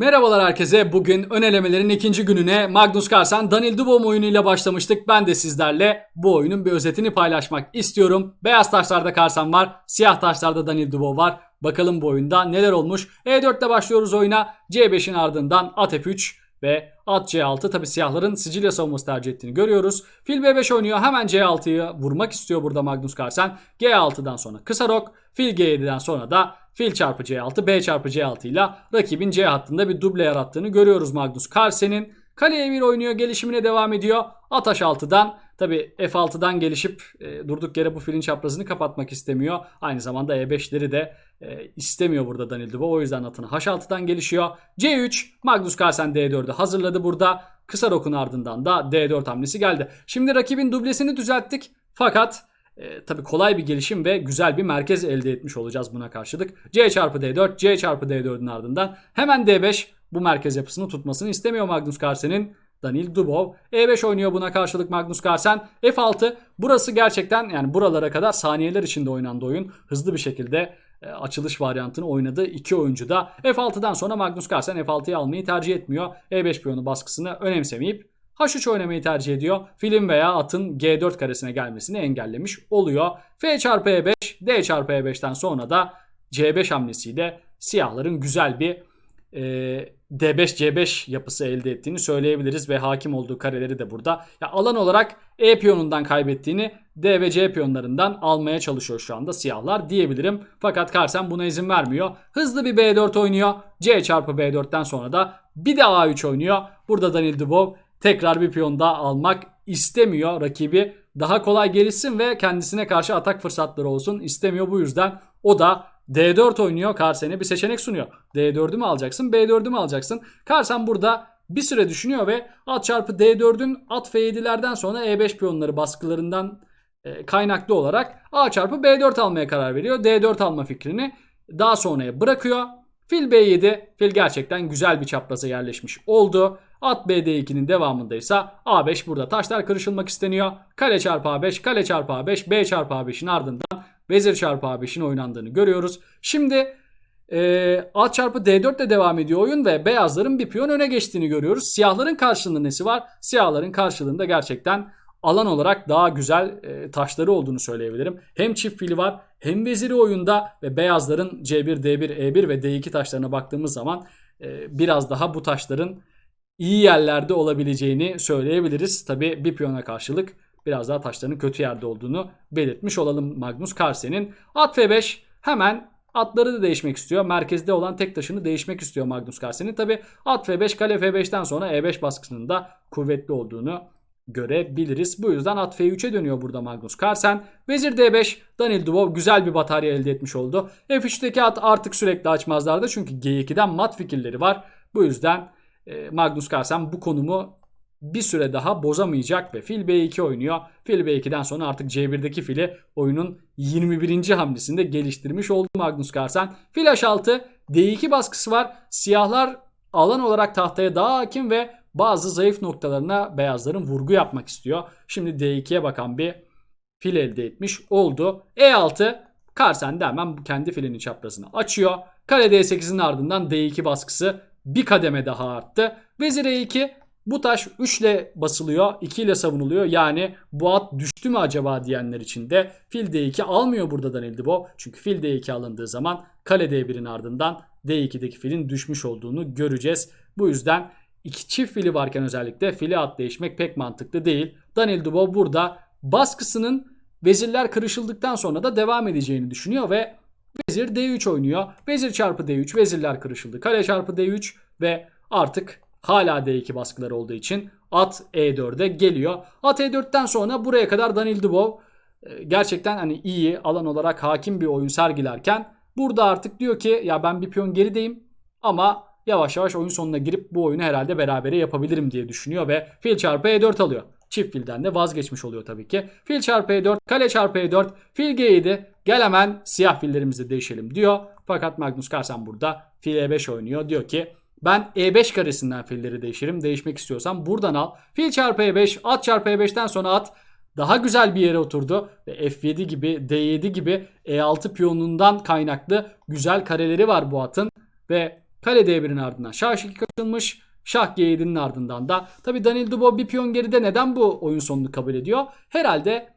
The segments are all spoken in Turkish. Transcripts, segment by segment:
Merhabalar herkese. Bugün ön elemelerin ikinci gününe Magnus Carlsen Daniel Dubois oyunuyla başlamıştık. Ben de sizlerle bu oyunun bir özetini paylaşmak istiyorum. Beyaz taşlarda Carlsen var. Siyah taşlarda Daniel Dubois var. Bakalım bu oyunda neler olmuş. E4 ile başlıyoruz oyuna. C5'in ardından at F3 ve at C6. Tabi siyahların Sicilya savunması tercih ettiğini görüyoruz. Fil B5 oynuyor. Hemen C6'yı vurmak istiyor burada Magnus Carlsen. G6'dan sonra kısa rok. Fil G7'den sonra da fil çarpı C6, B çarpı C6 ile rakibin C hattında bir duble yarattığını görüyoruz Magnus Carlsen'in. Kale E1 oynuyor, gelişimine devam ediyor. At H6'dan tabi F6'dan gelişip e, durduk yere bu filin çaprazını kapatmak istemiyor. Aynı zamanda E5'leri de e, istemiyor burada Daniel Dubois. O yüzden atını H6'dan gelişiyor. C3 Magnus Carlsen D4'ü hazırladı burada. Kısa rokun ardından da D4 hamlesi geldi. Şimdi rakibin dublesini düzelttik. Fakat e, tabii kolay bir gelişim ve güzel bir merkez elde etmiş olacağız buna karşılık. C çarpı D4, C çarpı D4'ün ardından hemen D5 bu merkez yapısını tutmasını istemiyor Magnus Carlsen'in. Daniel Dubov. E5 oynuyor buna karşılık Magnus Carlsen. F6 burası gerçekten yani buralara kadar saniyeler içinde oynandı oyun. Hızlı bir şekilde e, açılış varyantını oynadı iki oyuncu da. F6'dan sonra Magnus Carlsen F6'yı almayı tercih etmiyor. E5 piyonu baskısını önemsemeyip H3 oynamayı tercih ediyor. Film veya atın G4 karesine gelmesini engellemiş oluyor. F çarpı E5, D çarpı E5'ten sonra da C5 hamlesiyle siyahların güzel bir e, D5 C5 yapısı elde ettiğini söyleyebiliriz ve hakim olduğu kareleri de burada. Ya alan olarak E piyonundan kaybettiğini D ve C piyonlarından almaya çalışıyor şu anda siyahlar diyebilirim. Fakat Carlsen buna izin vermiyor. Hızlı bir B4 oynuyor. C çarpı B4'ten sonra da bir de A3 oynuyor. Burada Daniel Dubov tekrar bir piyon daha almak istemiyor rakibi. Daha kolay gelişsin ve kendisine karşı atak fırsatları olsun istemiyor. Bu yüzden o da D4 oynuyor. Carlsen'e bir seçenek sunuyor. D4'ü mü alacaksın B4'ü mü alacaksın? Carlsen burada bir süre düşünüyor ve at çarpı D4'ün at F7'lerden sonra E5 piyonları baskılarından e, kaynaklı olarak A çarpı B4 almaya karar veriyor. D4 alma fikrini daha sonraya bırakıyor. Fil B7. Fil gerçekten güzel bir çapraza yerleşmiş oldu. At BD2'nin devamında ise A5 burada taşlar kırışılmak isteniyor. Kale çarpı A5, kale çarpı A5, B çarpı A5'in ardından vezir çarpı A5'in oynandığını görüyoruz. Şimdi e, at çarpı D4 ile devam ediyor oyun ve beyazların bir piyon öne geçtiğini görüyoruz. Siyahların karşılığında nesi var? Siyahların karşılığında gerçekten alan olarak daha güzel e, taşları olduğunu söyleyebilirim. Hem çift fili var hem veziri oyunda ve beyazların C1, D1, E1 ve D2 taşlarına baktığımız zaman e, biraz daha bu taşların iyi yerlerde olabileceğini söyleyebiliriz. Tabi bir piyona karşılık biraz daha taşların kötü yerde olduğunu belirtmiş olalım Magnus Carlsen'in. At F5 hemen atları da değişmek istiyor. Merkezde olan tek taşını değişmek istiyor Magnus Carlsen'in. Tabi at F5 kale F5'ten sonra E5 baskısının da kuvvetli olduğunu görebiliriz. Bu yüzden at F3'e dönüyor burada Magnus Carlsen. Vezir D5 Daniel Dubov güzel bir batarya elde etmiş oldu. F3'teki at artık sürekli açmazlardı çünkü G2'den mat fikirleri var. Bu yüzden e, Magnus Carlsen bu konumu bir süre daha bozamayacak ve fil B2 oynuyor. Fil B2'den sonra artık C1'deki fili oyunun 21. hamlesinde geliştirmiş oldu Magnus Carlsen. Fil H6 D2 baskısı var. Siyahlar alan olarak tahtaya daha hakim ve bazı zayıf noktalarına beyazların vurgu yapmak istiyor. Şimdi D2'ye bakan bir fil elde etmiş oldu. E6 Carlsen de hemen kendi filinin çaprazını açıyor. Kale D8'in ardından D2 baskısı bir kademe daha arttı. Vezir E2 bu taş 3 ile basılıyor 2 ile savunuluyor. Yani bu at düştü mü acaba diyenler için de fil D2 almıyor burada Daniel Dubov. Çünkü fil D2 alındığı zaman kale D1'in ardından D2'deki filin düşmüş olduğunu göreceğiz. Bu yüzden iki çift fili varken özellikle fili at değişmek pek mantıklı değil. Daniel Dubov burada baskısının vezirler kırışıldıktan sonra da devam edeceğini düşünüyor ve vezir D3 oynuyor. Vezir çarpı D3 vezirler kırışıldı. Kale çarpı D3 ve artık hala D2 baskıları olduğu için at E4'e geliyor. At E4'ten sonra buraya kadar Daniel Dubov e, gerçekten hani iyi alan olarak hakim bir oyun sergilerken burada artık diyor ki ya ben bir piyon gerideyim ama yavaş yavaş oyun sonuna girip bu oyunu herhalde berabere yapabilirim diye düşünüyor ve fil çarpı E4 alıyor. Çift filden de vazgeçmiş oluyor tabii ki. Fil çarpı E4, kale çarpı E4, fil G7. Gel hemen siyah fillerimizi değişelim diyor. Fakat Magnus Carlsen burada fil E5 oynuyor. Diyor ki ben E5 karesinden filleri değişirim. Değişmek istiyorsam buradan al. Fil çarpı E5, at çarpı E5'ten sonra at daha güzel bir yere oturdu ve F7 gibi D7 gibi E6 piyonundan kaynaklı güzel kareleri var bu atın ve Kale D1'in ardından şah H2 kaçılmış. Şah G7'nin ardından da tabi Danil Dubo bir piyon geride neden bu oyun sonunu kabul ediyor? Herhalde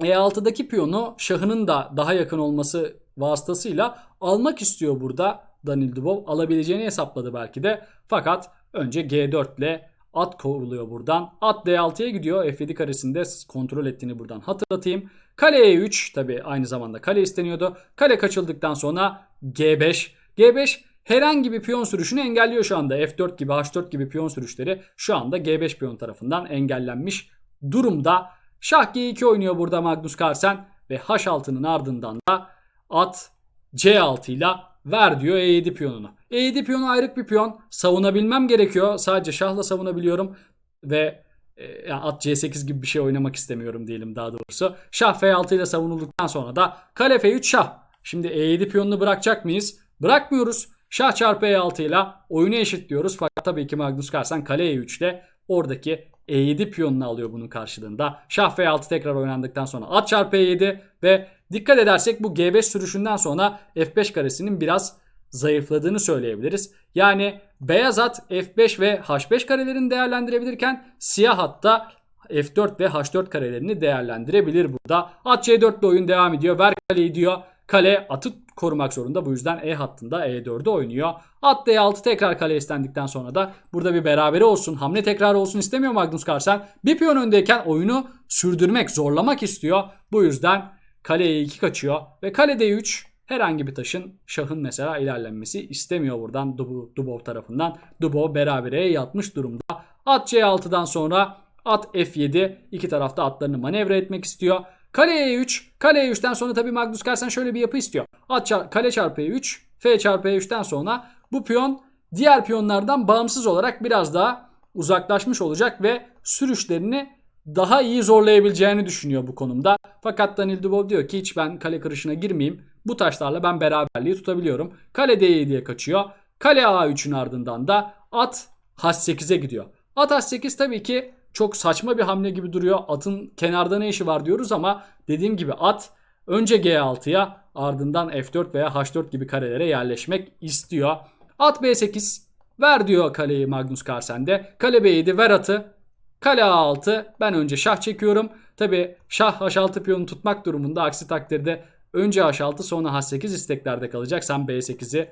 E6'daki piyonu şahının da daha yakın olması vasıtasıyla almak istiyor burada Danil Dubov. Alabileceğini hesapladı belki de. Fakat önce G4 ile at kovuluyor buradan. At D6'ya gidiyor. F7 karesinde kontrol ettiğini buradan hatırlatayım. Kale E3 tabi aynı zamanda kale isteniyordu. Kale kaçıldıktan sonra G5. G5 herhangi bir piyon sürüşünü engelliyor şu anda. F4 gibi H4 gibi piyon sürüşleri şu anda G5 piyon tarafından engellenmiş durumda. Şah G2 oynuyor burada Magnus Carlsen ve H6'nın ardından da at C6 ile ver diyor E7 piyonunu. E7 piyonu ayrık bir piyon. Savunabilmem gerekiyor. Sadece şahla savunabiliyorum ve e, at C8 gibi bir şey oynamak istemiyorum diyelim daha doğrusu. Şah F6 ile savunulduktan sonra da kale F3 şah. Şimdi E7 piyonunu bırakacak mıyız? Bırakmıyoruz. Şah çarpı E6 ile oyunu eşitliyoruz. Fakat tabii ki Magnus Carlsen kale E3 ile oradaki E7 piyonunu alıyor bunun karşılığında. Şah F6 tekrar oynandıktan sonra at çarpı E7 ve dikkat edersek bu G5 sürüşünden sonra F5 karesinin biraz zayıfladığını söyleyebiliriz. Yani beyaz at F5 ve H5 karelerini değerlendirebilirken siyah hatta F4 ve H4 karelerini değerlendirebilir burada. At C4 ile oyun devam ediyor. Ver kaleyi diyor. Kale atı korumak zorunda. Bu yüzden E hattında E4'ü oynuyor. At D6 tekrar kale istendikten sonra da burada bir berabere olsun. Hamle tekrar olsun istemiyor Magnus Carlsen. Bir piyon öndeyken oyunu sürdürmek, zorlamak istiyor. Bu yüzden kale E2 kaçıyor. Ve kale D3 herhangi bir taşın şahın mesela ilerlenmesi istemiyor buradan Dubov, Dubov tarafından. Dubov berabere yatmış durumda. At C6'dan sonra at F7 iki tarafta atlarını manevra etmek istiyor. Kale E3. Kale E3'ten sonra tabii Magnus Carlsen şöyle bir yapı istiyor. At kale çarpı E3. F çarpı E3'ten sonra bu piyon diğer piyonlardan bağımsız olarak biraz daha uzaklaşmış olacak ve sürüşlerini daha iyi zorlayabileceğini düşünüyor bu konumda. Fakat Danil Dubov diyor ki hiç ben kale kırışına girmeyeyim. Bu taşlarla ben beraberliği tutabiliyorum. Kale D7'ye kaçıyor. Kale A3'ün ardından da at H8'e gidiyor. At H8 tabii ki çok saçma bir hamle gibi duruyor. Atın kenarda ne işi var diyoruz ama dediğim gibi at önce G6'ya ardından F4 veya H4 gibi karelere yerleşmek istiyor. At B8 ver diyor kaleyi Magnus Carlsen'de. Kale B7 ver atı. Kale A6 ben önce şah çekiyorum. Tabi şah H6 piyonu tutmak durumunda aksi takdirde önce H6 sonra H8 isteklerde kalacak. Sen B8'i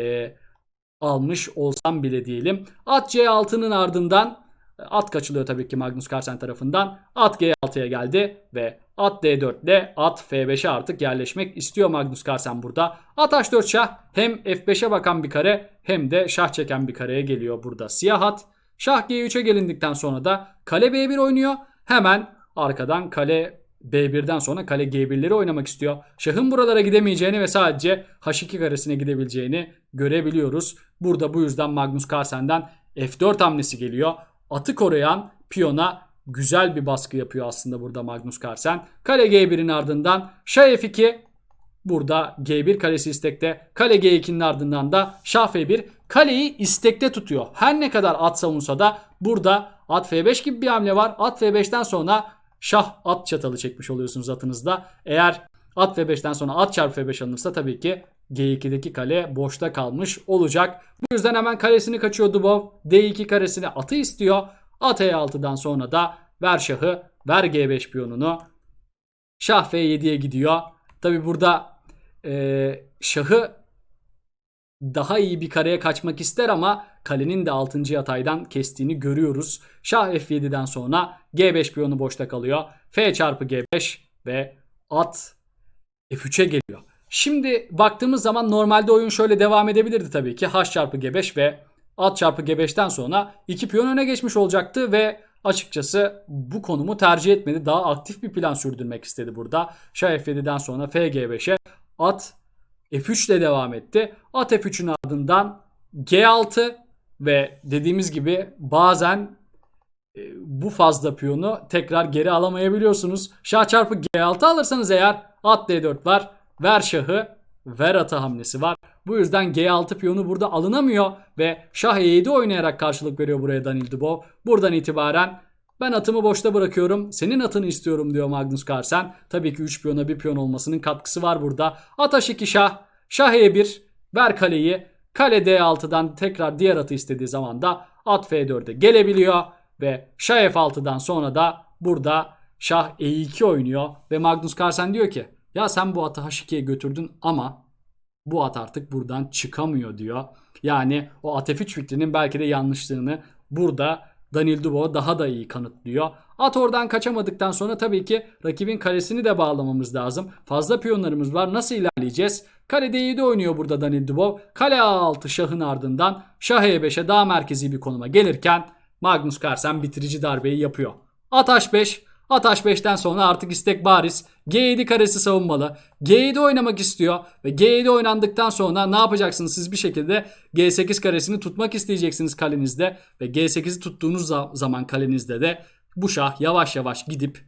e, almış olsam bile diyelim. At C6'nın ardından At kaçılıyor tabii ki Magnus Carlsen tarafından. At G6'ya geldi ve at D4 ile at F5'e artık yerleşmek istiyor Magnus Carlsen burada. At H4 şah hem F5'e bakan bir kare hem de şah çeken bir kareye geliyor burada siyah at. Şah G3'e gelindikten sonra da kale B1 oynuyor. Hemen arkadan kale B1'den sonra kale G1'leri oynamak istiyor. Şahın buralara gidemeyeceğini ve sadece H2 karesine gidebileceğini görebiliyoruz. Burada bu yüzden Magnus Carlsen'den F4 hamlesi geliyor atı koruyan piyona güzel bir baskı yapıyor aslında burada Magnus Carlsen. Kale G1'in ardından Şah F2 burada G1 kalesi istekte. Kale G2'nin ardından da Şah F1 kaleyi istekte tutuyor. Her ne kadar at savunsa da burada at F5 gibi bir hamle var. At F5'ten sonra Şah at çatalı çekmiş oluyorsunuz atınızda. Eğer at F5'ten sonra at çarpı F5 alınırsa tabii ki G2'deki kale boşta kalmış olacak. Bu yüzden hemen kalesini kaçıyor Dubov. D2 karesini atı istiyor. At E6'dan sonra da ver şahı, ver G5 piyonunu. Şah F7'ye gidiyor. Tabi burada e, şahı daha iyi bir kareye kaçmak ister ama kalenin de 6. yataydan kestiğini görüyoruz. Şah F7'den sonra G5 piyonu boşta kalıyor. F çarpı G5 ve at F3'e geliyor. Şimdi baktığımız zaman normalde oyun şöyle devam edebilirdi tabii ki. H çarpı G5 ve at çarpı G5'ten sonra iki piyon öne geçmiş olacaktı ve açıkçası bu konumu tercih etmedi. Daha aktif bir plan sürdürmek istedi burada. Şah F7'den sonra F G5'e at F3 ile devam etti. At F3'ün ardından G6 ve dediğimiz gibi bazen e, bu fazla piyonu tekrar geri alamayabiliyorsunuz. Şah çarpı G6 alırsanız eğer at D4 var. Ver şahı ver atı hamlesi var. Bu yüzden G6 piyonu burada alınamıyor ve şah E7 oynayarak karşılık veriyor buraya Danil Dubov. Buradan itibaren ben atımı boşta bırakıyorum. Senin atını istiyorum diyor Magnus Carlsen. Tabii ki 3 piyona 1 piyon olmasının katkısı var burada. At H2 şah. Şah E1. Ver kaleyi. Kale D6'dan tekrar diğer atı istediği zaman da at F4'e gelebiliyor. Ve Şah F6'dan sonra da burada Şah E2 oynuyor. Ve Magnus Carlsen diyor ki ya sen bu atı H2'ye götürdün ama bu at artık buradan çıkamıyor diyor. Yani o at F3 fikrinin belki de yanlışlığını burada Daniel Dubois daha da iyi kanıtlıyor. At oradan kaçamadıktan sonra tabii ki rakibin kalesini de bağlamamız lazım. Fazla piyonlarımız var. Nasıl ilerleyeceğiz? Kale D7 oynuyor burada Daniel Dubois. Kale A6 şahın ardından şah E5'e daha merkezi bir konuma gelirken Magnus Carlsen bitirici darbeyi yapıyor. At H5 At H5'ten sonra artık istek bariz. G7 karesi savunmalı. G7 oynamak istiyor. Ve G7 oynandıktan sonra ne yapacaksınız? Siz bir şekilde G8 karesini tutmak isteyeceksiniz kalenizde. Ve G8'i tuttuğunuz za- zaman kalenizde de bu şah yavaş yavaş gidip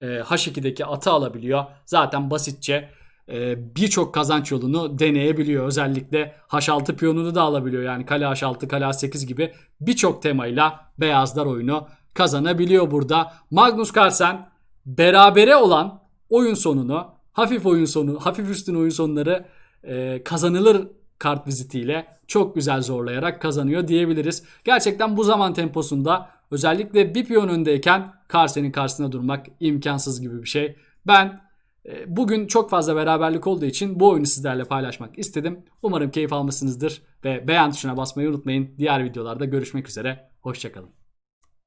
e, H2'deki atı alabiliyor. Zaten basitçe e, birçok kazanç yolunu deneyebiliyor. Özellikle H6 piyonunu da alabiliyor. Yani kale H6, kale H8 gibi birçok temayla beyazlar oyunu kazanabiliyor burada. Magnus Carlsen berabere olan oyun sonunu hafif oyun sonu, hafif üstün oyun sonları e, kazanılır kart vizitiyle çok güzel zorlayarak kazanıyor diyebiliriz. Gerçekten bu zaman temposunda özellikle bir piyon öndeyken Carlsen'in karşısına durmak imkansız gibi bir şey. Ben e, bugün çok fazla beraberlik olduğu için bu oyunu sizlerle paylaşmak istedim. Umarım keyif almışsınızdır ve beğen tuşuna basmayı unutmayın. Diğer videolarda görüşmek üzere. Hoşçakalın.